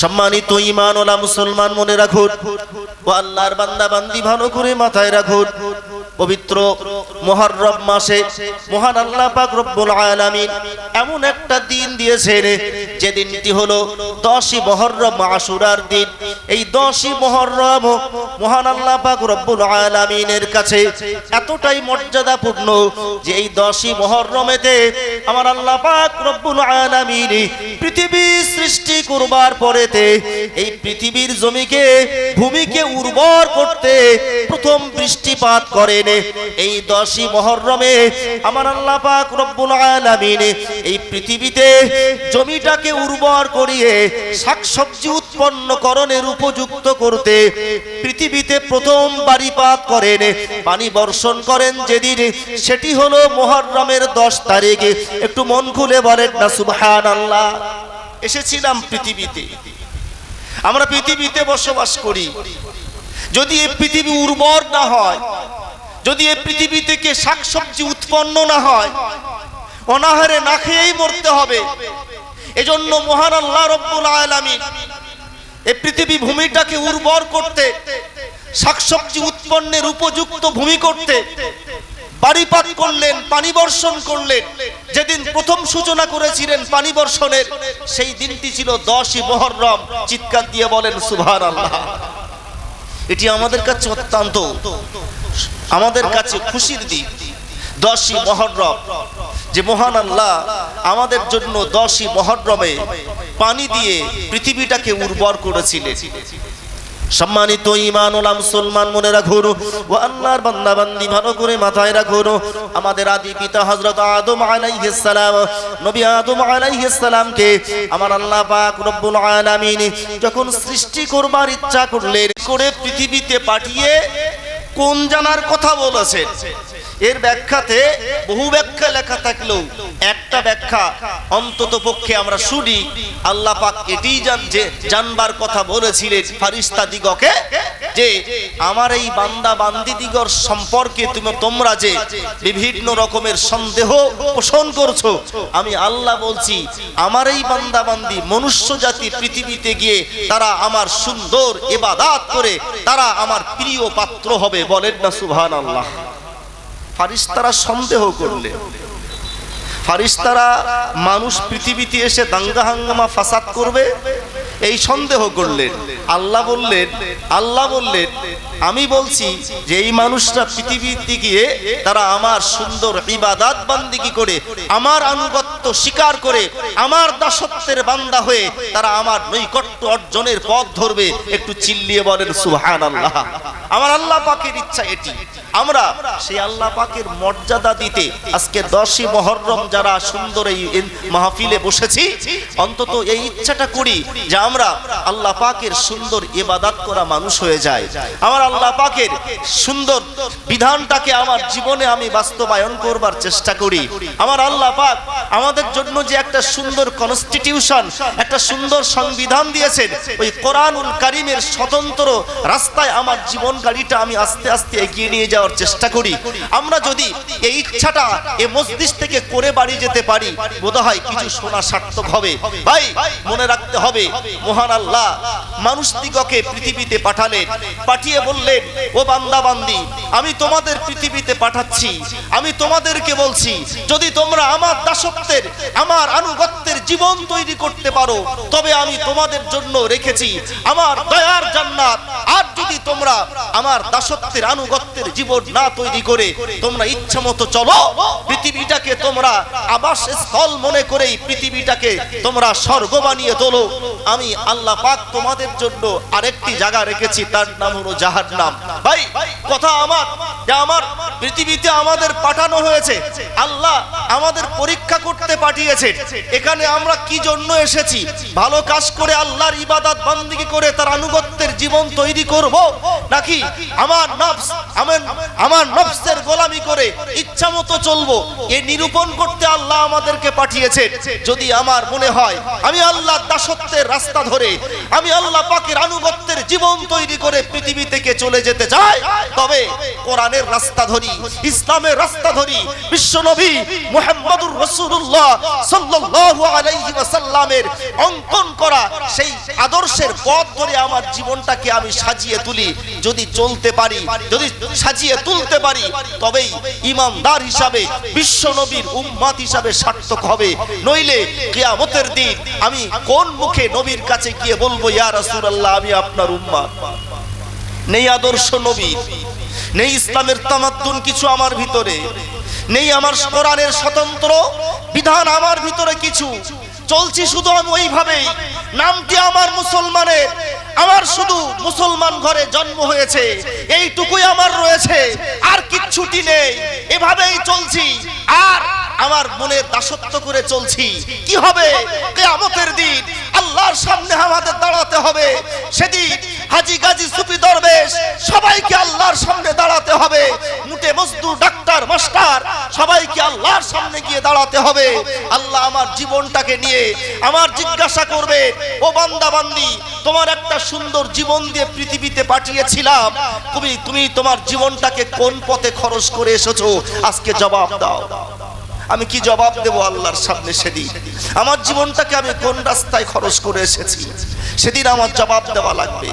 সম্মানিত ইমান ওলা মুসলমান মনে রাখুন। আল্লাহর বান্দা বান্দি ভালো করে মাথায় রাখুন। পবিত্র মহররম মাসে, মহান আল্লাহ পাক রব্বুল আলামিন এমন একটা দিন দিয়েছেন, যে দিনটি হলো দশই মহররম আশুরার দিন। এই দশই মহররম মহান আল্লাহ পাক রব্বুল আলামিনের কাছে এতটাই মর্যাদাপূর্ণ, যে এই দশই মহররমেতে আমার আল্লাহ পাক রব্বুল আলামিন পৃথিবী সৃষ্টি করবার পরেতে এই পৃথিবীর জমিকে, ভূমিকে উর্বর করতে প্রথম বৃষ্টিপাত করেন। এই দশই মহরমে আমার আল্লাহ পাক রব্বুল আলামিন এই পৃথিবীতে জমিটাকে উর্বর করিয়ে শাকসবজি উৎপন্ন করণের উপযুক্ত করতে পৃথিবীতে প্রথম বাড়িপাত করেন, পানি বর্ষণ করেন। যেদিন সেটি হলো মহরমের দশ তারিখে। একটু মন খুলে বলেন না সুবহান আল্লাহ এসেছিলাম পৃথিবীতে। আমরা পৃথিবীতে বসবাস করি। যদি এই পৃথিবী উর্বর না হয় যদি এই পৃথিবী থেকে শাকসবজি উৎপন্ন না হয়, অনাহারে না খেয়েই মরতে হবে। এজন্য মহান আল্লাহ রব্বুল আলামিন এই পৃথিবী ভূমিটাকে উর্বর করতে, শাকসবজি উৎপন্নের উপযুক্ত ভূমি করতে বাড়িপাত করলেন, পানি বর্ষণ করলেন। যেদিন প্রথম সূচনা করেছিলেন পানি বর্ষণের, সেই দিনটি ছিল দশই মহরম। চিৎকার দিয়ে বলেন সুভান আল্লাহ এটি আমাদের কাছে অত্যন্ত আমাদের কাছে খুশির দিক দশই মহরম। যে মহান আল্লাহ আমাদের জন্য দশই মহরমে পানি দিয়ে পৃথিবীটাকে উর্বর করেছিলেন। সম্মানিত ইমান ওলা মুসলমান মনে রাখুন ও আল্লাহর বান্দা বান্দি ভালো করে মাথায় রাখুন আমাদের আদি পিতা হযরত আদম আলাইহিস নবী আদম আলাইহিস আমার আল্লাহ পাক রব্বুল আলামিন যখন সৃষ্টি করবার ইচ্ছা করলেন, করে পৃথিবীতে পাঠিয়ে কোন জানার কথা বলেছেন এর ব্যাখ্যাতে বহু ব্যাখ্যা লেখা থাকলেও একটা ব্যাখ্যা অন্তত পক্ষে আমরা শুনি। আল্লাহ পাক যে, জানবার কথা বলেছিলেন ফারিস্তা দিগকে যে, আমার এই বান্দা বান্দি দিগর সম্পর্কে তুমি তোমরা যে বিভিন্ন রকমের সন্দেহ পোষণ করছ, আমি আল্লাহ বলছি, আমার এই বান্দা বান্দি মনুষ্য জাতি পৃথিবীতে গিয়ে তারা আমার সুন্দর ইবাদাত করে, তারা আমার প্রিয় পাত্র হবে, বলেন না সুবহান আল্লাহ ফারিস্তারা সন্দেহ করলেন ফারিস্তারা মানুষ পৃথিবীতে এসে দাঙ্গা হাঙ্গামা ফাসাদ করবে এই সন্দেহ করলেন। আল্লাহ বললেন আল্লাহ বললেন, আমি বলছি যে এই মানুষরা পৃথিবীতে গিয়ে তারা আমার সুন্দর ইবাদাত বান্দিগি করে, আমার আনুগত্য স্বীকার করে, আমার দাসত্বের বান্দা হয়ে তারা আমার নৈকট্য অর্জনের পথ ধরবে। একটু চিল্লিয়ে বলেন সুহান আল্লাহ আমার আল্লাহ পাকের ইচ্ছা এটি। আমরা সেই আল্লাহ পাকের মর্যাদা দিতে আজকে দশই মহরম যারা সুন্দর এই মাহফিলে বসেছি, অন্তত এই ইচ্ছাটা করি যে আমরা আল্লাহ পাকের সুন্দর ইবাদাত করা মানুষ হয়ে যায় আমার আল্লাহ পাকের সুন্দর বিধানটাকে আমার জীবনে আমি বাস্তবায়ন করবার চেষ্টা করি। আমার আল্লাহ পাক আমাদের জন্য যে একটা সুন্দর কনস্টিটিউশন একটা সুন্দর সংবিধান দিয়েছেন, ওই কোরআনুল কারিমের স্বতন্ত্র রাস্তায় আমার জীবন গাড়িটা আমি আস্তে আস্তে এগিয়ে নিয়ে যাওয়ার চেষ্টা করি। আমরা যদি এই ইচ্ছাটা এ মসজিদ থেকে করে বাড়ি যেতে পারি, বোধহয় কিছু শোনা সার্থক হবে। ভাই, মনে রাখতে হবে মহান আল্লাহ মানুষ দিগকে পৃথিবীতে পাঠালেন, পাঠিয়ে বললেন, ও বান্দা, বান্দি, আমি তোমাদের পৃথিবীতে পাঠাচ্ছি, আমি তোমাদেরকে বলছি, যদি তোমরা আমার দাসত্বের, আমার আনুগত্যের জীবন তৈরি করতে পারো। তবে আমি তোমাদের জন্য রেখেছি আমার দয়ার জান্নাত। আর যদি তোমরা আমার দাসত্বের আনুগত্যের জীবন না তৈরি করে তোমরা ইচ্ছা মতো চলো, পৃথিবীটাকে তোমরা আবাস স্থল মনে করেই পৃথিবীটাকে তোমরা স্বর্গ বানিয়ে তোলো। আমি আল্লাহ পাক তোমাদের জন্য আরেকটি জায়গা রেখেছি, তার নাম হলো জাহার নাম ভাই, কথা আমার, যে আমার পৃথিবীতে আমাদের পাঠানো হয়েছে। আল্লাহ আমাদের পরীক্ষা করতে পাঠিয়েছে। এখানে আমরা কি জন্য এসেছি? ভালো কাজ করে আল্লাহর ইবাদত বান্দিকে করে তার আনুগত্যের জীবন তৈরি করব? নাকি আমার নফস, আমার আমার নফসের গোলামি করে ইচ্ছা মতো চলবো। এ নিরূপণ করতে আল্লাহ আমাদেরকে পাঠিয়েছে যদি আমার মনে হয়, আমি আল্লাহ দাসত্বের রাস্তা ধরে, আমি আল্লাহ পাকের আনুগত্যের জীবন তৈরি করে পৃথিবী থেকে চলে যেতে চাই, তবে কোরআনের রাস্তা ধরি, ইসলামের রাস্তা ধরি বিশ্বনবী মুহাম্মদুর রাসূলুল্লাহ সাল্লাল্লাহু আলাইহি ওয়াসাল্লামের অঙ্কন করা সেই আদর্শের পথ ধরে আমার জীবনটাকে আমি সাজিয়ে তুলি। যদি চলতে পারি, যদি সাজিয়ে তুলতে পারি, তবেই ইমানদার হিসাবে বিশ্ব নবীর উম্মাত হিসাবে সার্থক হবে। নইলে কিয়ামতের দিন আমি কোন মুখে নবীর কাছে গিয়ে বলব, ইয়া রাসূলুল্লাহ, আমি আপনার উম্মাত নেই আদর্শ নবীর নেই ইসলামের তামাদ্দুন কিছু আমার ভিতরে, নেই আমার কোরআনের স্বতন্ত্র বিধান আমার ভিতরে কিছু। চলছি শুধু আমি ওইভাবেই। নামটি আমার মুসলমানের আমার শুধু মুসলমান ঘরে জন্ম হয়েছে, এইটুকুই আমার রয়েছে, আর কিচ্ছুটি নেই, এভাবেই চলছি, আর আমার মনের দাসত্ব করে চলছি। কি হবে? কেয়ামতের দিন আল্লাহর সামনে আমাদের দাঁড়াতে হবে। সেদিন হাজি গাজী সুফি দরবেশ সবাইকে আল্লাহর সামনে দাঁড়াতে হবে। মুটে মজদুর ডাক্তার, মাস্টার সবাইকে আল্লাহর সামনে গিয়ে দাঁড়াতে হবে। আল্লাহ আমার জীবনটাকে নিয়ে আমার জিজ্ঞাসা করবে ও বান্দা, বান্দি, তোমার একটা সুন্দর জীবন দিয়ে পৃথিবীতে পাঠিয়েছিলাম। তুমি তুমি তোমার জীবনটাকে কোন পথে খরচ করে এসেছ? আজকে জবাব দাও। আমি কি জবাব দেব আল্লাহর সামনে সেদিন? আমার জীবনটাকে আমি কোন রাস্তায় খরচ করে এসেছি? সেদিন আমার জবাব দেওয়া লাগবে।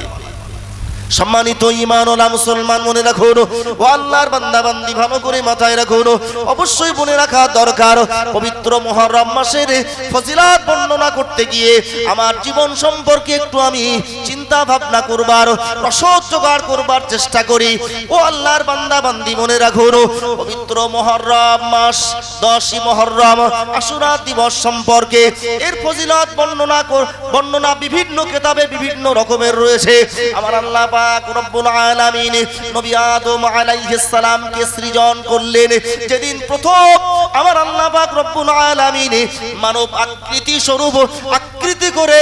সম্মানিত ইমানওয়ালা মুসলমান মনে রাখুন, ও আল্লাহর বান্দা বান্দি ভালো করে মাথায় রাখুন, অবশ্যই মনে রাখা দরকার, পবিত্র মহরম মাসের ফজিলাত বর্ণনা করতে গিয়ে আমার জীবন সম্পর্কে একটু আমি চিন্তা ভাবনা করবার, রসদ জোগাড় করবার চেষ্টা করি। ও আল্লাহর বান্দা বান্দি মনে রাখুন, পবিত্র মহরম মাস, দশই মহরম, আশুরা দিবস সম্পর্কে এর ফজিলাত বর্ণনা বর্ণনা বিভিন্ন কেতাবে বিভিন্ন রকমের রয়েছে। আমার আল্লাহ পাক রব্বুল আলামিন নবী আদম আলাইহিস সৃজন করলেন। যেদিন প্রথম আমার আল্লাহ পাক রব্বুল আলামিন মানব আকৃতি স্বরূপ আকৃতি করে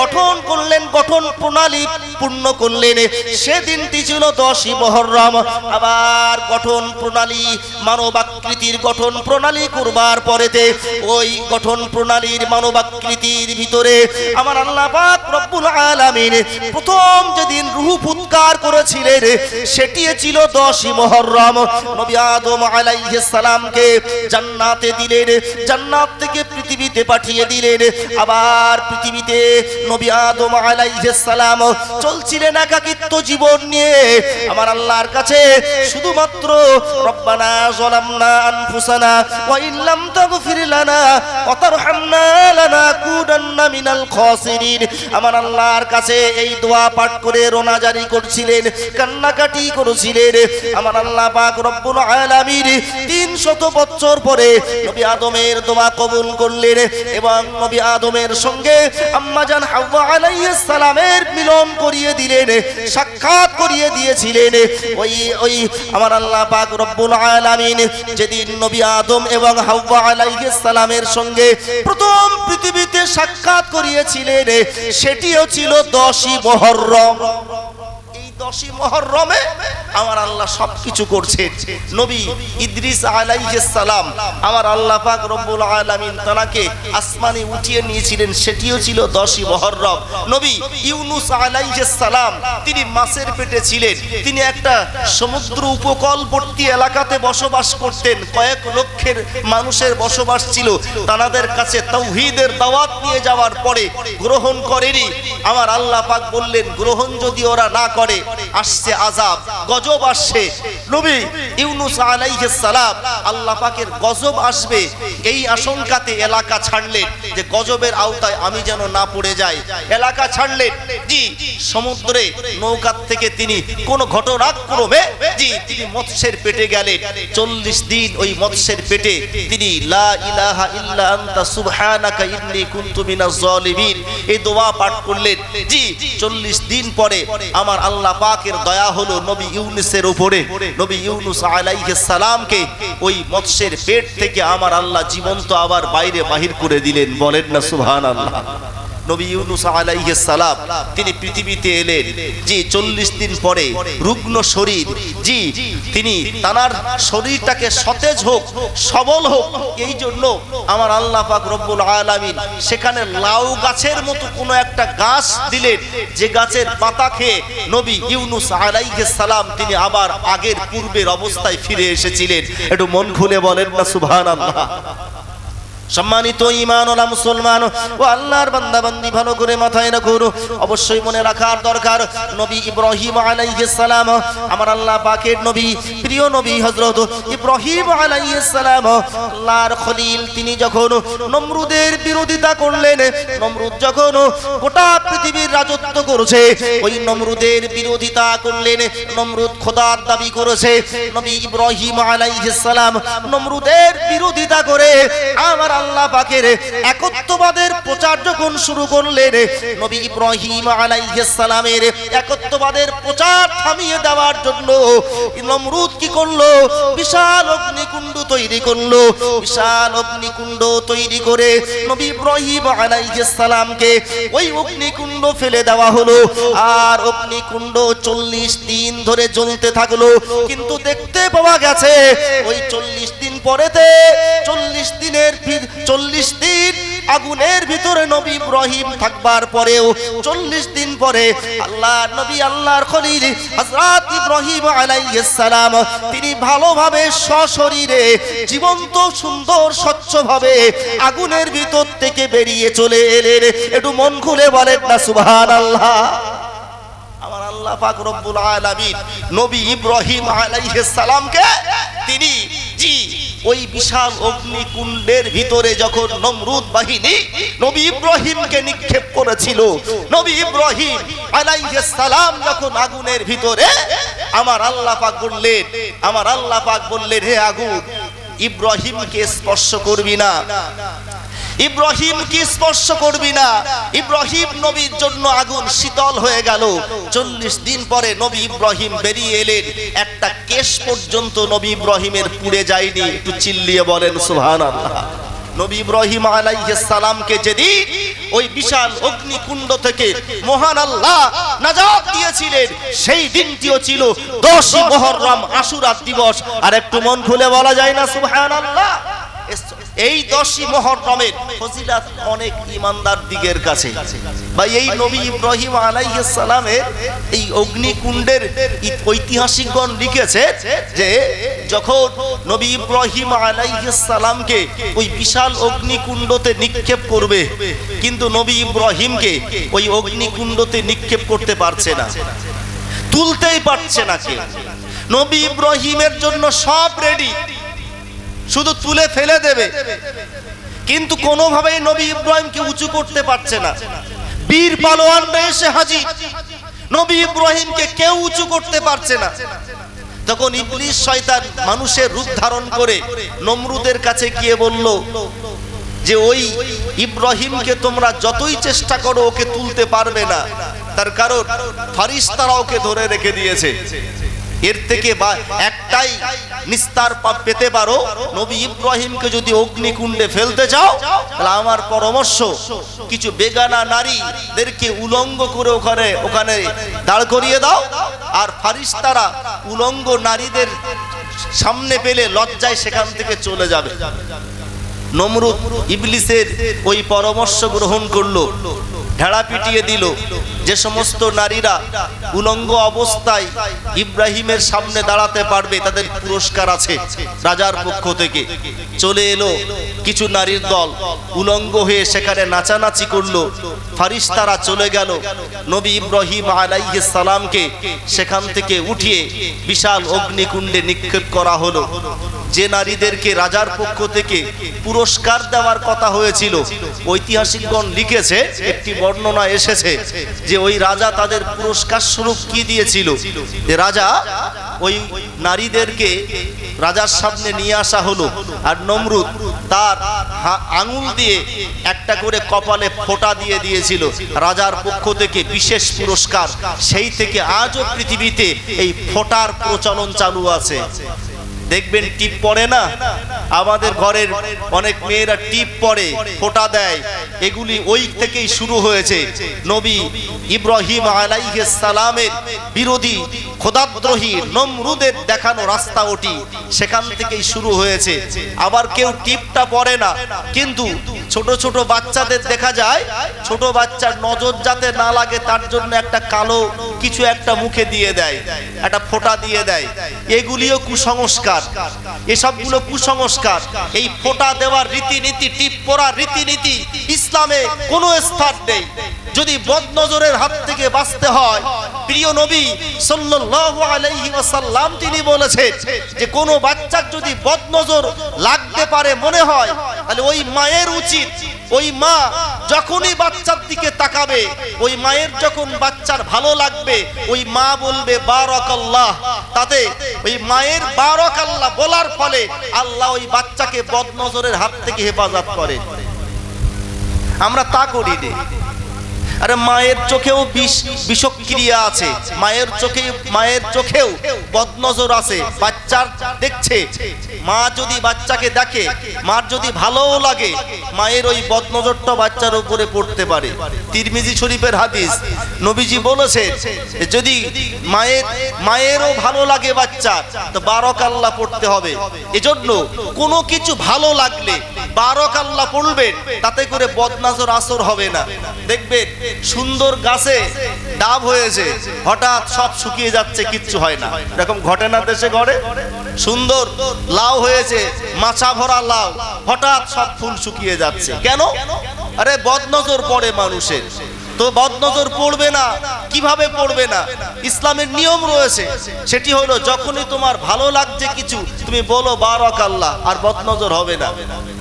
গঠন করলেন, গঠন প্রণালী পূর্ণ করলেন। সেদিনটি ছিল দশই মহরম। আবার গঠন প্রণালী মানব আকৃতির গঠন প্রণালী করবার পরেতে ওই গঠন প্রণালীর মানব আকৃতির ভিতরে আমার আল্লাহ পাক রব্বুল আলামিন প্রথম যেদিন রূহ ফুৎকার করেছিলেন সেটি ছিল দশই মহরম। নবী আদম আলাইহিস সালামকে জান্নাতে দিলেন। জান্নাত থেকে পৃথিবীতে পাঠিয়ে দিলেন। আবার পৃথিবীতে নবী আদম সালাম চলছিলেন একাকিত্ব জীবন নিয়ে। আমার আল্লাহর কাছে শুধুমাত্র রব্বানা যালামনা আনফুসানা ওয়া ইল্লাম তাগফির লানা ওয়া তারহামনা লানাকুনান্না মিনাল খাসিরিন। আমার আল্লাহর কাছে এই দোয়া পাঠ করে রোনা জারি করছিলেন, কান্নাকাটি করেছিলেন। আমার আল্লাহ পাক রব্বুল আলামিন 300 বছর পরে নবী আদমের দোয়া কবুল করলেন। এবং নবী আদমের সঙ্গে আম্মা জান হাওয়া আলাইহিস মিলন করিয়ে দিলেন, সাক্ষাৎ করিয়ে দিয়েছিলেন। ওই ওই আমার আল্লাহ পাক রব্বুল আলামিন যেদিন নবী আদম এবং হাওয়া আলাইহিস সঙ্গে প্রথম পৃথিবীতে সাক্ষাৎ করিয়েছিলেন, সেটিও ছিল দশই মহররম এই দশই মহররমে আমার আল্লাহ সবকিছু করছে। নবী ইদ্রিস সালাম আমার আল্লাহ পাক রব্বুল আলামিন তানাকে আসমানে উঠিয়ে নিয়েছিলেন, সেটিও ছিল দশই মহরম। নবী ইউনুস সালাম, তিনি মাছের পেটে ছিলেন। তিনি একটা সমুদ্র উপকূলবর্তী এলাকাতে বসবাস করতেন। কয়েক লক্ষের মানুষের বসবাস ছিল। তানাদের কাছে তৌহিদের দাওয়াত নিয়ে যাওয়ার পরে গ্রহণ করেনি। আমার আল্লাহ পাক বললেন, গ্রহণ যদি ওরা না করে, আসছে আজাব গজব আসছে। নবী ইউনুস আলাইহিস সালাম আল্লাহ পাকের গজব আসবে। এই আশঙ্কাতে এলাকা ছাড়লেন যে গজবের আওতায় আমি যেন না পড়ে যাই। এলাকা ছাড়লেন। জি, সমুদ্রে নৌকার থেকে তিনি কোন ঘটনাক্রমে, জি, তিনি মৎস্যের পেটে গেলেন। চল্লিশ দিন ওই মৎস্যের পেটে তিনি লা ইলাহা ইল্লা আনতা সুবহানাকা ইন্নী কুনতু মিনাজ জালিমিন। এই দোয়া পাঠ করলেন। জি, চল্লিশ দিন পরে আমার আল্লাহ পাকের দয়া হলো নবী ইউনুসের উপরে, নবী ইউনুস আলাইহিস সালামকে ওই মৎস্যের পেট থেকে আমার আল্লাহ জীবন্ত আবার বাইরে বাহির করে দিলেন। বলেন না, সুবহানাল্লাহ। নবী ইউনুস আলাইহিস সালাম, তিনি পৃথিবীতে এলেন। জি, চল্লিশ দিন পরে রুগ্ন শরীর। জি, তিনি তানার শরীরটাকে সতেজ হোক, সবল হোক, এই জন্য আমার আল্লাহ পাক রব্বুল আলামিন সেখানে লাউ গাছের মতো কোনো একটা গাছ দিলেন, যে গাছের পাতা খেয়ে নবী ইউনুস আলাইহিস সালাম তিনি আবার আগের পূর্বের অবস্থায় ফিরে এসেছিলেন। একটু মন খুলে বলেন না, সুবহানাল্লাহ। সম্মানিত ইমান ওলা মুসলমান, ও আল্লাহর বান্দা বান্দি ভালো করে মাথায় রাখুন। অবশ্যই মনে রাখার দরকার, নবী ইব্রাহিম সালাম, আমার আল্লাহ পাকের নবী, প্রিয় নবী হযরত ইব্রাহিম সালাম, আল্লাহর খলিল, তিনি যখন নমরুদের বিরোধিতা করলেন, নমরুদ যখন গোটা পৃথিবীর রাজত্ব করেছে, ওই নমরুদের বিরোধিতা করলেন, নমরুদ খোদার দাবি করেছে, নবী ইব্রাহিম সালাম নমরুদের বিরোধিতা করে, আমার আল্লাহ পাকের একত্ববাদের প্রচার যখন শুরু করলেন, নবী ইব্রাহিম আলাইহিস একত্ববাদের প্রচার থামিয়ে দেওয়ার জন্য নমরুদ কি করল? বিশাল অগ্নিকুণ্ড তৈরি করল। বিশাল অগ্নিকুণ্ড তৈরি করে নবী ইব্রাহিম ওই অগ্নিকুণ্ড ফেলে দেওয়া হলো। আর অগ্নিকুণ্ড চল্লিশ দিন ধরে জ্বলতে থাকল। কিন্তু দেখতে পাওয়া গেছে, ওই চল্লিশ দিন পরেতে চল্লিশ দিনের চল্লিশ দিন আগুনের ভিতরে নবী ইব্রাহিম থাকবার পরেও চল্লিশ দিন পরে আল্লাহ, নবী আল্লাহর খলিল হযরত ইব্রাহিম আলাইহিস সালাম, তিনি ভালোভাবে সশরীরে জীবন্ত, সুন্দর, স্বচ্ছভাবে আগুনের ভিতর থেকে বেরিয়ে চলে এলেন। একটু মন খুলে বলেন না, সুবহানাল্লাহ। আমার আল্লাহ পাক রব্বুল আলামিন নবী ইব্রাহিম আলাইহিস সালামকে, তিনি জি ওই বিশাল অগ্নিকুণ্ডের ভিতরে যখন নমরুদ বাহিনী নবী ইব্রাহিমকে নিক্ষেপ করেছিল, নবী ইব্রাহিম আলাইহিস সালাম যখন আগুনের ভিতরে, আমার আল্লাহ পাক বললেন, আমার আল্লাহ পাক বললেন, হে আগুন, ইব্রাহিমকে স্পর্শ করবি না। ইব্রাহিম কি স্পর্শ করবি না। ইব্রাহিম নবীর জন্য আগুন শীতল হয়ে গেল। চল্লিশ দিন পরে নবী ইব্রাহিম বেরিয়ে এলেন। একটা কেশ পর্যন্ত নবী ইব্রাহিমের পুড়ে যায়নি। একটু চিল্লিয়ে বলেন, সুবহানাল্লাহ। নবী ইব্রাহিম সালামকে যেদিন ওই বিশাল অগ্নিকুণ্ড থেকে মহান আল্লাহ নাজাত দিয়েছিলেন, সেই দিনটিও ছিল দশই মুহররম আশুরা দিবস। আর একটু মন খুলে বলা যায় না, সুবহানাল্লাহ? এই দশই মহরমের ফজিলাত অনেক ইমানদার দিগের কাছে। বা এই নবী ইব্রাহিম আলাইহিস সালামের এই অগ্নিকুণ্ডের ঐতিহাসিকগণ লিখেছে যে যখন নবী ইব্রাহিম আলাইহিস সালামকে ওই বিশাল অগ্নিকুণ্ডতে নিক্ষেপ করবে, কিন্তু নবী ইব্রাহিমকে ওই অগ্নিকুণ্ডতে নিক্ষেপ করতে পারছে না। তুলতেই পারছে না কে নবী ইব্রাহিমের জন্য সব রেডি শুধু তুলে ফেলে দেবে। কিন্তু কোনোভাবেই নবী ইব্রাহিমকে উঁচু করতে পারছে না। বীর পালোয়ানরা এসে হাজির। নবী ইব্রাহিমকে কেউ উঁচু করতে পারছে না। তখন ইবলিস শয়তান মানুষের রূপ ধারণ করে নমরুদের কাছে গিয়ে বলল, যে ওই ইব্রাহিমকে তোমরা যতই চেষ্টা করো, ওকে তুলতে পারবে না। তার কারণ ফারিস্তারা ওকে ধরে রেখে দিয়েছে। এর থেকে বা একটাই নিস্তার পেতে পারো। নবী ইব্রাহিমকে যদি অগ্নিকুণ্ডে ফেলতে চাও, তাহলে আমার পরামর্শ, কিছু বেগানা নারীদেরকে উলঙ্গ করে ওখানে ওখানে দাঁড় করিয়ে দাও। আর ফারিস্তারা উলঙ্গ নারীদের সামনে পেলে লজ্জায় সেখান থেকে চলে যাবে। নমরুদ ইবলিসের ওই পরামর্শ গ্রহণ করল। ঢেড়া পিটিয়ে দিল। যে সমস্ত নারীরা উলঙ্গ অবস্থায় ইব্রাহিমের সামনে দাঁড়াতে পারবে, তাদের পুরস্কার আছে রাজার পক্ষ থেকে। চলে এলো কিছু নারীর দল। উলঙ্গ হয়ে সেখানে নাচানাচি করল। ফারিস্তারা চলে গেল। নবী ইব্রাহিম আলাইহিস সালামকে সেখান থেকে উঠিয়ে বিশাল অগ্নিকুণ্ডে নিক্ষেপ করা হলো। যে নারীদেরকে রাজার পক্ষ থেকে পুরস্কার দেওয়ার কথা হয়েছিল, ঐতিহাসিকগণ লিখেছে, একটি বর্ণনা এসেছে যে ওই রাজা তাদের পুরস্কার স্বরূপ কি দিয়েছিল? যে রাজা, ওই নারীদেরকে রাজার সামনে নিয়ে আসা হলো আর নমরুদ তার আঙুল দিয়ে একটা করে কপালে ফোঁটা দিয়ে দিয়েছিল। রাজার পক্ষ থেকে বিশেষ পুরস্কার, সেই থেকে আজও পৃথিবীতে এই ফোঁটার প্রচলন চালু আছে। দেখবেন টিপ পরে না? আমাদের ঘরের অনেক মেয়েরা টিপ পরে ফোটা দেয়। এগুলি ওই থেকেই শুরু হয়েছে। নবী ইব্রাহিম আলাইহিস সালামের বিরোধী খোদাদ্রোহী নমরুদের দেখানো রাস্তা ওটি সেখান থেকেই শুরু হয়েছে। আবার কেউ টিপটা পরে না, কিন্তু ছোট ছোট বাচ্চাদের দেখা যায়, ছোট বাচ্চার নজর যাতে না লাগে তার জন্য একটা কালো কিছু একটা মুখে দিয়ে দেয়, একটা ফোটা দিয়ে দেয়। এগুলিও কুসংস্কার। এসবগুলো কুসংস্কার। এই ফোটা দেওয়ার রীতিনীতি, টিপ পড়ার রীতিনীতি ইসলামে কোনো স্থান নেই। যদি বদনজরের হাত থেকে বাঁচতে হয়, প্রিয় নবী ওয়াসাল্লাম তিনি বলেছেন যে কোনো বাচ্চার যদি বদনজর লাগতে পারে মনে হয়, তাহলে ওই মায়ের উচিত, ওই মা যখনই বাচ্চার দিকে তাকাবে, ওই মায়ের যখন বাচ্চার ভালো লাগবে, ওই মা বলবে, বারাকাল্লাহ। তাতে ওই মায়ের বারাকাল্লাহ বলার ফলে আল্লাহ ওই বাচ্চাকে বদনজরের হাত থেকে হেফাজত করে আমরা তা করি রে আরে মায়ের চোখেও বিষ, বিষক্রিয়া আছে। মায়ের চোখে, মায়ের চোখেও বদনজর আছে। বাচ্চার দেখছে। মা যদি বাচ্চাকে দেখে, মার যদি ভালোও লাগে, মায়ের ওই বদনজরটা বাচ্চার উপরে পড়তে পারে। তিরমিজি শরীফের হাদিস নবীজি বলেছে যদি মায়ের, মায়েরও ভালো লাগে বাচ্চা তো বারক আল্লাহ পড়তে হবে। এজন্য কোনো কিছু ভালো লাগলে বারক আল্লাহ পড়বেন, তাতে করে বদনাজর আসর হবে না। দেখবেন সুন্দর গাছে ডাব হয়েছে, হঠাৎ সব শুকিয়ে যাচ্ছে, কিচ্ছু হয় না। এরকম ঘটে না দেশে ঘরে সুন্দর লাউ হয়েছে, মাছা ভরা লাউ, হঠাৎ সব ফুল শুকিয়ে যাচ্ছে। কেন? আরে বদনজর পড়ে মানুষের। তো বদনজর পড়বে না, কীভাবে পড়বে না? ইসলামের নিয়ম রয়েছে, সেটি হলো যখনই তোমার ভালো লাগছে কিছু, তুমি বলো বারক আল্লাহ আর বদনজর হবে না।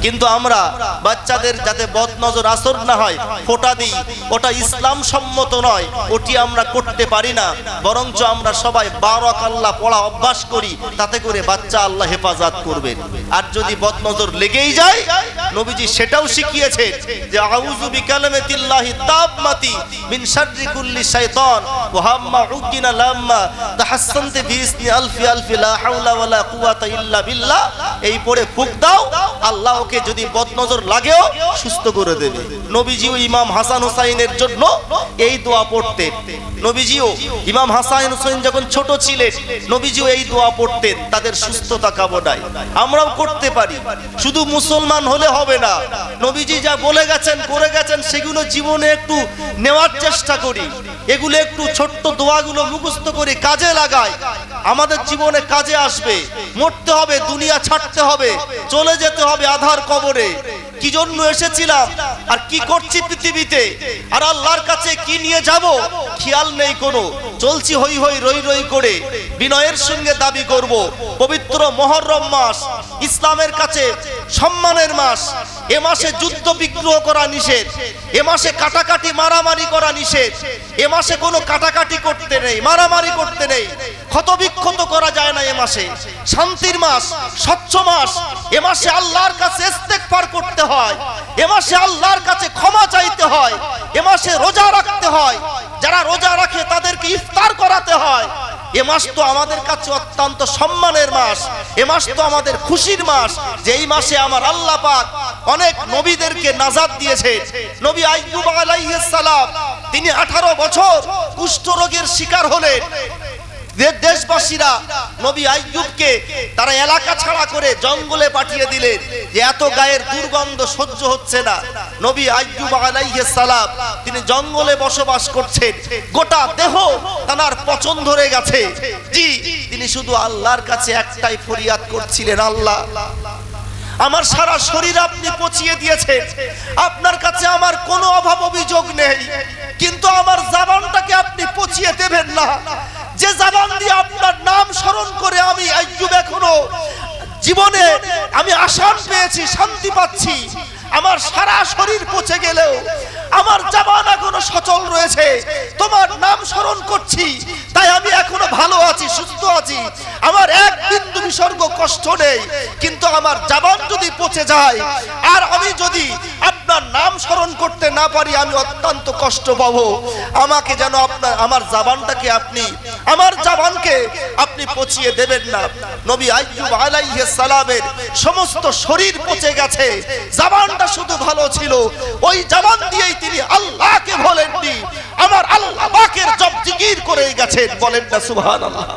কিন্তু আমরা বাচ্চাদের যাতে বদনজর আসর না হয়, ফোটা দিই, ওটা ইসলাম সম্মত নয়, ওটি আমরা করতে পারি না, বরঞ্চ আমরা সবাই বারক আল্লাহ পড়া অভ্যাস করি, তাতে করে বাচ্চা আল্লাহ হেফাজত করবেন। আর যদি বদনজর লেগেই যায়, নবীজি সেটাও শিখিয়েছে যে আউযু বিকালামাতিল্লাহি তাম্মাতি মিন শাররি কুল্লি শাইতান, ওয়া হাম্মা উদ্দিনা লাম্মা, তাহাসসানতে বিইসনি আলফি আলফি, লা হাওলা ওয়ালা কুওয়াতা ইল্লা বিল্লাহ। এই পড়ে ফুক দাও, আল্লাহ ওকে যদি বদনজর লাগেও সুস্থ করে দেবে। নবীজিও ইমাম হাসান হুসাইনের জন্য এই দোয়া পড়তেন। নবীজিও ইমাম হাসান হুসাইন যখন ছোট ছিলেন, নবীজিও এই দোয়া পড়তেন, তাদের সুস্থতা কামনায়। আমরাও করতে পারি। শুধু মুসলমান হলে হবে না। নবীজি যা বলে গেছেন, করে গেছেন, সেগুলো জীবনে একটু নেওয়ার চেষ্টা করি। এগুলো একটু ছোট্ট দোয়াগুলো মুখস্থ করে কাজে লাগাই। আমাদের জীবনে কাজে আসবে। মরতে হবে, দুনিয়া ছাড়তে হবে, চলে যেতে হবে আধার কবরে। কি জন্য এসেছিলাম? আর কি করছি পৃথিবীতে? আর আল্লাহর কাছে কি নিয়ে যাব? খেয়াল নেই কোনো। চলছি হই হই রই রই করে বিনয়ের সঙ্গে দাবি করব। পবিত্র মহরম মাস, ইসলামের কাছে সম্মানের মাস। এ মাসে যুদ্ধ বিগ্রহ করা নিষেধ। এ মাসে কাটাকাটি মারামারি করা নিষেধ। এ মাসে কোনো কাটাকাটি করতে নেই, মারামারি করতে নেই। ক্ষতবিক্ষত করা যায় না এ মাসে। শান্তির মাস, স্বচ্ছ মাস। এ মাসে আল্লাহর কাছে ইস্তেগফার করতে হয়। এ মাসে আল্লাহর কাছে ক্ষমা চাইতে হয়। এ মাসে রোজা রাখতে হয়। যারা রোজা রাখে তাদেরকে ইফতার করাতে হয়। এ মাস তো আমাদের কাছে অত্যন্ত সম্মানের মাস। এ মাস তো আমাদের খুশির মাস। যে এই মাসে আমার আল্লাহ পাক অনেক নবীদেরকে নাজাদ দিয়েছে। নবী আইয়ুব আলাইহিস সালাম, তিনি 18 বছর কুষ্ঠ রোগের শিকার হলেন। দেশবাসীরা, নবী আইয়ুবকে তারা এলাকা ছাড়া করে জঙ্গলে পাঠিয়ে দিলেন যে এত গায়ের দুর্গন্ধ সহ্য হচ্ছে না। নবী আইয়ুব আলাইহিস সালাম তিনি জঙ্গলে বসবাস করছেন। গোটা দেহ তার পচন ধরে গেছে। জি, তিনি শুধু আল্লাহর কাছে একটাই ফরিয়াদ করছিলেন, আল্লাহ। আমার সারা শরীর আপনি পচিয়ে দিয়েছেন। আপনার কাছে আমার কোনো অভাব অভিযোগ নেই কিন্তু আমার জাবানটাকে আপনি পচিয়ে দেবেন না যে জাবান দিয়ে আপনার নাম স্মরণ করে আমি আইয়ুব এখনও জীবনে আমি পেয়েছি, শান্তি পাচ্ছি। আমার সারা শরীর পচে গেলেও, আমার জামানা এখনও সচল রয়েছে। তোমার নাম স্মরণ করছি, তাই আমি এখনও ভালো আছি সুস্থ আছি। আমার এক বিন্দু বিসর্গ কষ্ট নেই, কিন্তু আমার জাবান যদি পচে যায়, আর আমি যদি আপনার নাম স্মরণ করতে না পারি, আমি অত্যন্ত কষ্ট পাবো। আমাকে যেন আপনার আমার জাবানটাকে আপনি আমার জাবানকে আপনি পচিয়ে দেবেন না। নবী আইয়ুব আলাইহিস সালামের সমস্ত শরীর পচে গেছে। জাবানটা শুধু ভালো ছিল। ওই জাবান দিয়েই তিনি আল্লাহকে বলেননি আমার আল্লাহ পাকের জব জিকির করে গেছেন। বলেন না, সুবহানাল্লাহ।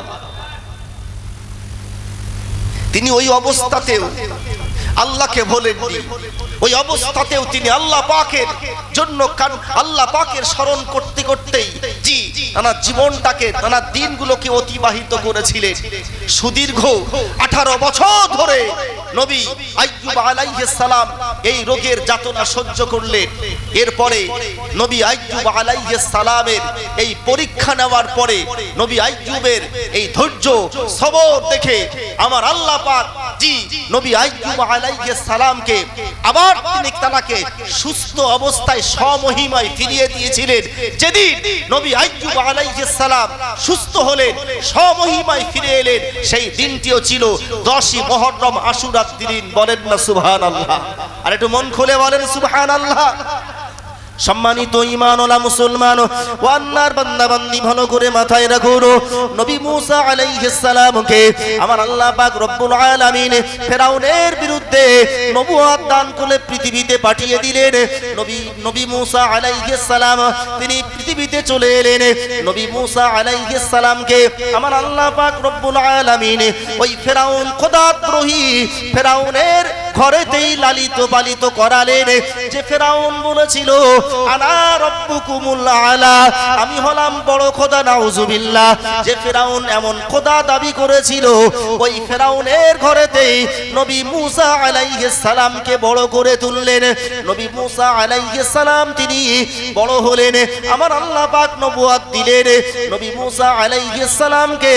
তিনি ওই অবস্থাতেও আল্লাহকে বলেননি। ওই অবস্থাতেও তিনি আল্লাহ পাকের জন্য আল্লাহ পাকের স্মরণ করতে করতেই জি নানা জীবনটাকে নানা দিনগুলোকে অতিবাহিত করেছিলেন। সুদীর্ঘ আঠারো বছর ধরে নবী আইয়ুব আলাইহিস সালাম এই রোগের যাতনা সহ্য করলেন। এরপরে নবী আইয়ুব আলাইহিস সালামের এই পরীক্ষা নেওয়ার পরে নবী আইয়ুবের এই ধৈর্য, সবর দেখে আমার আল্লাহ পাক জি নবী আইয়ুব আলাইহিস সালামকে আবার তিনি সুস্থ অবস্থায় ফিরিয়ে দিয়েছিলেন। যেদিন নবী আইয়ুব আলাইহিস সালাম সুস্থ হলেন, সমহিমায় ফিরে এলেন, সেই দিনটিও ছিল দশই মহররম আশুরার দিন। বলেন না, সুবহানাল্লাহ। আর একটু মন খুলে বলেন, সুবহানাল্লাহ। সম্মানিত ইমানওয়ালা মুসলমান, ও আল্লাহর বান্দা বান্দি ভালো করে মাথায় রাখুন। নবী মুসা আলাইহিস সালামকে আমার আল্লাহ পাক রব্বুল আলামিন ফেরাউনের বিরুদ্ধে নবুয়ত দান করে পৃথিবীতে পাঠিয়ে দিলেন। নবী নবী মুসা আলাইহিস সালাম, তিনি পৃথিবীতে চলে এলেন। নবী মুসা আলাইহিস সালামকে আমার আল্লাহ পাক রব্বুল আলামিন ওই ফেরাউন খোদাদ্রোহী ফেরাউনের ঘরেতেই লালিত পালিত করালেন। যে ফেরাউন বলেছিল, আনা রব্বুকুমুল আমি হলাম বড় খোদা, নাউজুবিল্লাহ। যে ফেরাউন এমন খোদা দাবি করেছিল, ওই ফেরাউনের ঘরেতেই নবী মুসা আলাইহিস সালামকে বড় করে তুললেন। নবী মুসা আলাইহিস সালাম তিনি বড় হলেন, আমার আল্লাহ পাক নবুয়াত দিলেন। নবী মুসা আলাইহিস সালামকে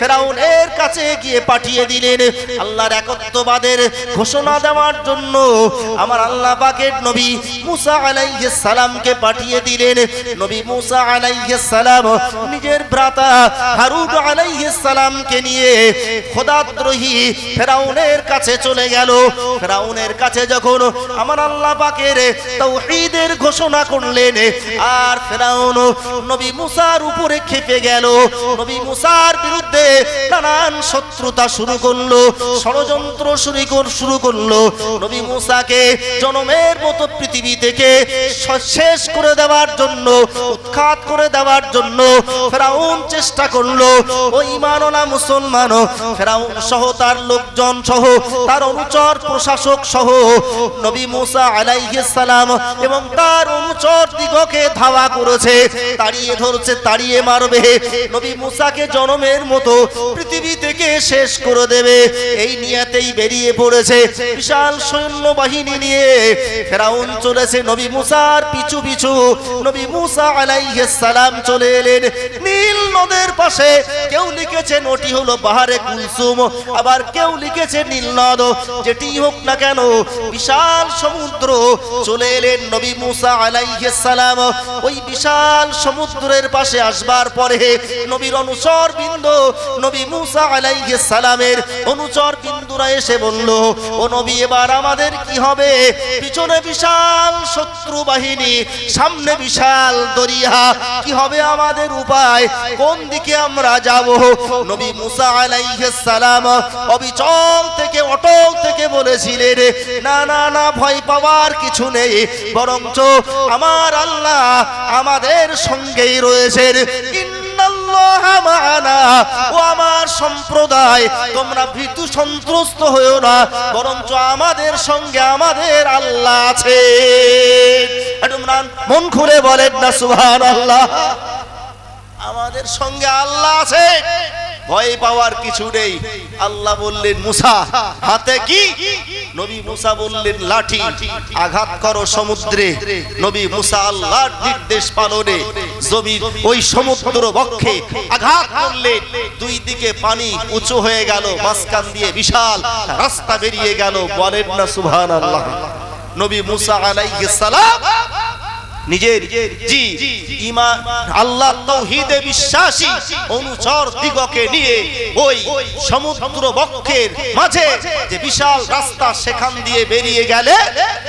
ফেরাউনের কাছে গিয়ে পাঠিয়ে দিলেন। আল্লাহর একত্ববাদের ঘোষণা দেওয়ার জন্য আমার আল্লাহ পাকের নবী মুসা আলাইহিস সালামকে পাঠিয়ে দিলেন। নবী মুসা আলাইহিস সালাম নিজের ভ্রাতা হারুন আলাইহিস সালামকে নিয়ে খোদাদ্রোহী ফেরাউনের কাছে চলে গেল। ফেরাউনের কাছে যখন আমার আল্লাহ পাকের তাওহীদের ঘোষণা করলেন, আর ফেরাউন নবী মুসার উপরে খেপে গেল। নবী মুসার বিরুদ্ধে নানান শত্রুতা শুরু করল, ষড়যন্ত্র শুরু কর- শুরু করল। নবী মুসাকে জনমের মতো পৃথিবী থেকে শেষ করে দেওয়ার জন্য, উৎখাত করে দেওয়ার জন্য ফেরাউন চেষ্টা করল। ওই ইমানওয়ালা মুসলমান ফেরাউন সহ তার লোকজন সহ, তার অনুচর প্রশাসক সহ নবী মুসা আলাইহিস সালাম এবং তার অনুচর দিগকে ধাওয়া করেছে, তাড়িয়ে ধরছে, তাড়িয়ে মারবে। নবী মুসাকে জনমের মতো পৃথিবী থেকে শেষ করে দেবে। এই নিয়াতেই বেরিয়ে পড়েছে। বিশাল সৈন্য বাহিনী নিয়ে ফেরাউন চলেছে নবী মুসার পিছু পিছু। নবী মুসা আলাইহিস সালাম চলে এলেন। নীল নদের পাশে। কেউ লিখেছেন ওটি হলো বাহারে কুলসুম। আবার কেউ লিখেছে, নীল নদ। যেটি হোক না কেন, বিশাল সমুদ্র চলে এলেন নবী মুসা আলাইহিস সালাম। ওই বিশাল সমুদ্রের পাশে আসবার পরে নবীর অনুচর বিন্দু, নবী মুসা আলাইহিস সালামের অনুচর বিন্দুরা এসে বলল, ও নবী, এবার আমাদের কি হবে? পিছনে বিশাল শত্রু বাহিনী, সামনে বিশাল দরিয়া। কি হবে আমাদের উপায়? কোন দিকে আমরা যাব? নবী মুসা সালাম অবিচল থেকে, অটল থেকে বলেছিলেন, না না না, ভয় পাওয়ার কিছু নেই। বরঞ্চ আমার আল্লাহ আমাদের সঙ্গেই রয়েছেন। ও আমার সম্প্রদায়, তোমরা ভীতু সন্ত্রস্ত হয়েও না, বরঞ্চ আমাদের সঙ্গে আমাদের আল্লাহ আছে। মন খুলে বলেন না সুহান আল্লাহ আমাদের সঙ্গে আল্লাহ আছে। ভয় পাওয়ার কিছু নেই। আল্লাহ বললেন, মুসা, হাতে কি? নবী মুসা বললেন, লাঠি। আঘাত করো সমুদ্রে। নবী মুসা আল্লাহর নির্দেশ পালনে জমির ওই সমুদ্র বক্ষে আঘাত করলেন। দুই দিকে পানি উঁচু হয়ে গেল, মাঝখান দিয়ে বিশাল রাস্তা বেরিয়ে গেল। বলেন না, সুবহানাল্লাহ। নবী মুসা আলাইহিস সালাম নিজের জি ইমান, আল্লাহ তৌহিদে বিশ্বাসী অনুচর দিগকে নিয়ে ওই সমুদ্র বক্ষের মাঝে যে বিশাল রাস্তা সেখান দিয়ে বেরিয়ে গেলে,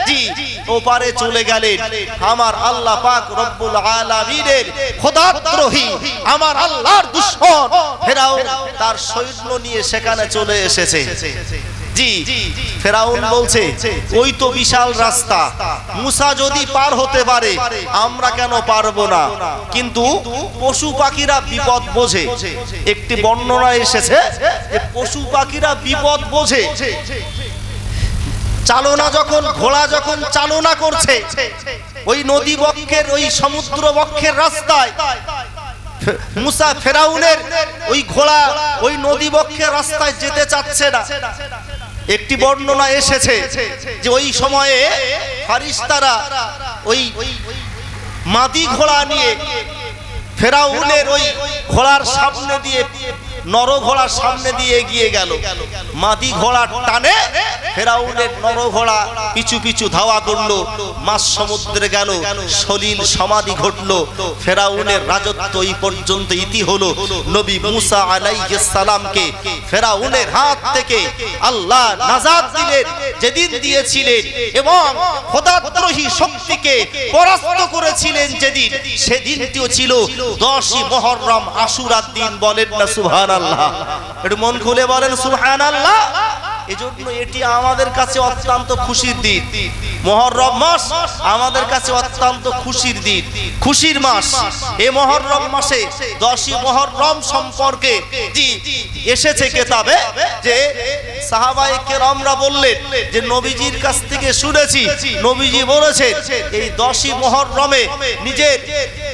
জি, ওপারে চলে গেলেন আমার আল্লাহ পাক রব্বুল আলামিনের খোদাদ্রোহী আমার আল্লাহর দুশমন ফেরাউন তার সৈন্য নিয়ে সেখানে চলে এসেছে। জি। ফেরাউন বলছে ওই তো বিশাল রাস্তা। মুসা যদি পার হতে পারে আমরা কেন পারব না? কিন্তু পশু পাখিরা বিপদ বোঝে। একটি বর্ণনা এসেছে যে পশু পাখিরা বিপদ বোঝে। চালনা যখন ঘোড়া যখন চালনা করছে ওই নদী বক্ষের ওই সমুদ্র বক্ষের রাস্তায় মুসা ফেরাউনের ওই ঘোড়া ওই নদী বক্ষের রাস্তায় যেতে চাচ্ছে না। একটি বর্ণনা এসেছে যে ওই সময়ে ফারিস্তারা ওই মাদি ঘোড়া নিয়ে ফেরাউলের ওই ঘোড়ার সামনে দিয়ে নর ঘোড়ার সামনে দিয়ে এগিয়ে গেল। মাদি ঘোড়ার টানে ফেরাউনের নর ঘোড়া পিছু পিছু ধাওয়া করল। মাস সমুদ্রে গেল, সলিল সমাধি ঘটলো। ফেরাউনের রাজত্ব এই পর্যন্ত ইতি হলো। নবী মুসা আলাইহিস সালামকে ফেরাউনের হাত থেকে আল্লাহ নাজাত দিলেন, যেদিন দিয়েছিলেন এবং খোদাদ্রোহী শক্তিকে পরাস্ত করেছিলেন যেদিন। সেদিনটিও ছিল দশই মহররম আশুরার দিন বলেন না আল্লাহ একটু মন খুলে বলেন সুবহান আল্লাহ এজন্য এটি আমাদের কাছে অত্যন্ত খুশির দিন। মহররম মাস আমাদের কাছে অত্যন্ত খুশির দিন। খুশির মাস। এই মহররম মাসে দশই মহররম সম্পর্কে এসেছে কেতাবে যে সাহাবায়ে কেরামরা বললেন যে নবীজির কাছ থেকে শুনেছি। নবীজি বলেছেন, এই দশই মহররমে নিজের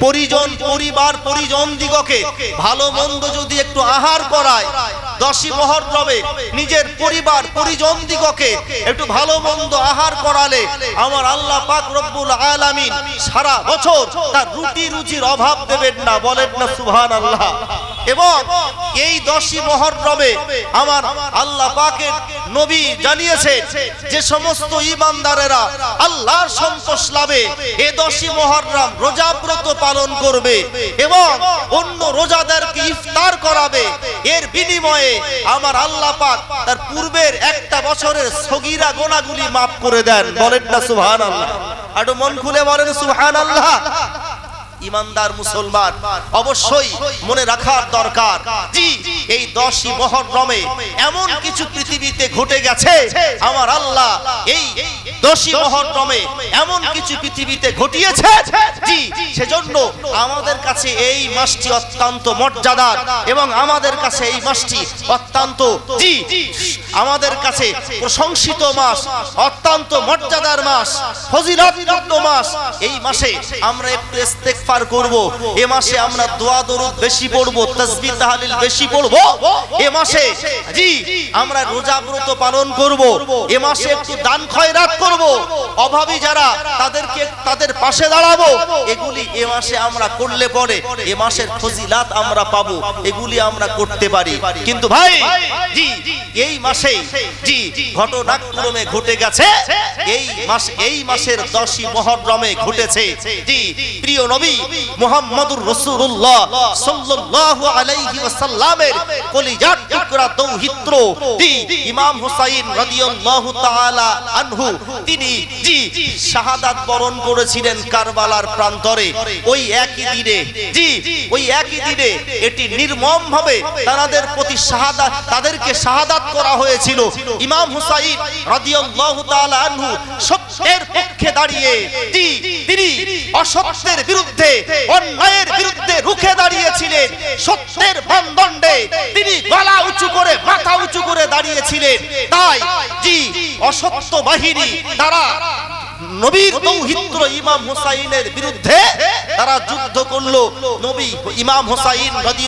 পরিজন, পরিবার, পরিজন দিগকে ভালো মন্দ যদি একটু আহার করায়, দশই মহররমে নিজের পরিবার, পরিজন দিগকে একটু ভালো মন্দ আহার করালে আমার আল্লাহ পাক রব্বুল আলামিন সারা বছর তার রুটি রুচির অভাব দেবেন না, বলেন না সুবহানাল্লাহ। এবং এই দশই মহররমে আমার আল্লাহ পাকের নবী জানিয়েছে যে সমস্ত ইমানদারেরা আল্লাহর সন্তোষ লাভে এ দশই মহররম রোজাব্রত পালন করবে এবং অন্য রোজাদারকে ইফতার করাবে। এর বিনিময়ে আমার আল্লাহ পাক তার পূর্বের একটা বছরের সগীরা গোনাগুলি মাফ করে দেন। বলেন না সুবহানাল্লাহ। আরও মন খুলে বলেন সুবহানাল্লাহ। ইমানদার মুসলমান, অবশ্যই মনে রাখার দরকার। জি, এই দশই মহরমে এমন কিছু পৃথিবীতে ঘটে গেছে, আমার আল্লাহ এই দশই মহরমে এমন কিছু পৃথিবীতে ঘটিয়েছে। জি, সেজন্য আমাদের কাছে এই মাসটি অত্যন্ত মর্যাদার এবং আমাদের কাছে এই মাসটি অত্যন্ত, জি, আমাদের কাছে প্রশংসিত মাস, অত্যন্ত মর্যাদার মাস ফজিলতযুক্ত মাস। এই মাসে আমরা একটু ইস্তেগফার করব। এ মাসে আমরা দোয়া দরুদ বেশি পড়ব তাসবিহ তাহলিল বেশি পড়ব। এ মাসে জি, আমরা রোজা ব্রত পালন করব। এ মাসে একটু দান খয়রাত করব। অভাবী যারা, তাদেরকে তাদের পাশে দাঁড়াবো। এগুলি এ মাসে আমরা করলে পরে এ মাসের ফজিলাত আমরা পাবো। এগুলি আমরা করতে পারি। কিন্তু ভাই, জি, এই মাসে জি, ঘটনাক্রমে ঘটে গেছে। এই মাস, এই মাসের দশই মহরমে ঘটেছে। জি, প্রিয় নবী মুহাম্মদুর রাসূলুল্লাহ সাল্লাল্লাহু আলাইহি ওয়াসাল্লামের কলিজার টুকরা ইমাম হুসাইন রাদিয়াল্লাহু তাআলা আনহু, তিনি জি শাহাদাত বরণ করেছিলেন কারবালার প্রান্তরে। ওই একই দিনে, জি ওই একই দিনে এটি তাদের প্রতি শাহাদাত তাদেরকে শাহাদাত করা হয়েছিল। ইমাম হুসাইন রাদিয়াল্লাহু তাআলা আনহু সত্যের পক্ষে দাঁড়িয়ে, জি তিনি অসত্যের বিরুদ্ধে অন্যায়ের বিরুদ্ধে রুখে দাঁড়িয়েছিলেন। সত্যের মানদণ্ডে তিনি গলা উঁচু করে, মাথা উঁচু করে দাঁড়িয়েছিলেন। তাই জি, অসত্য বাহিনী তারা ইমাম হুসাইনের বিরুদ্ধে তারা যুদ্ধ করল। নবী ইমাম হুসাইন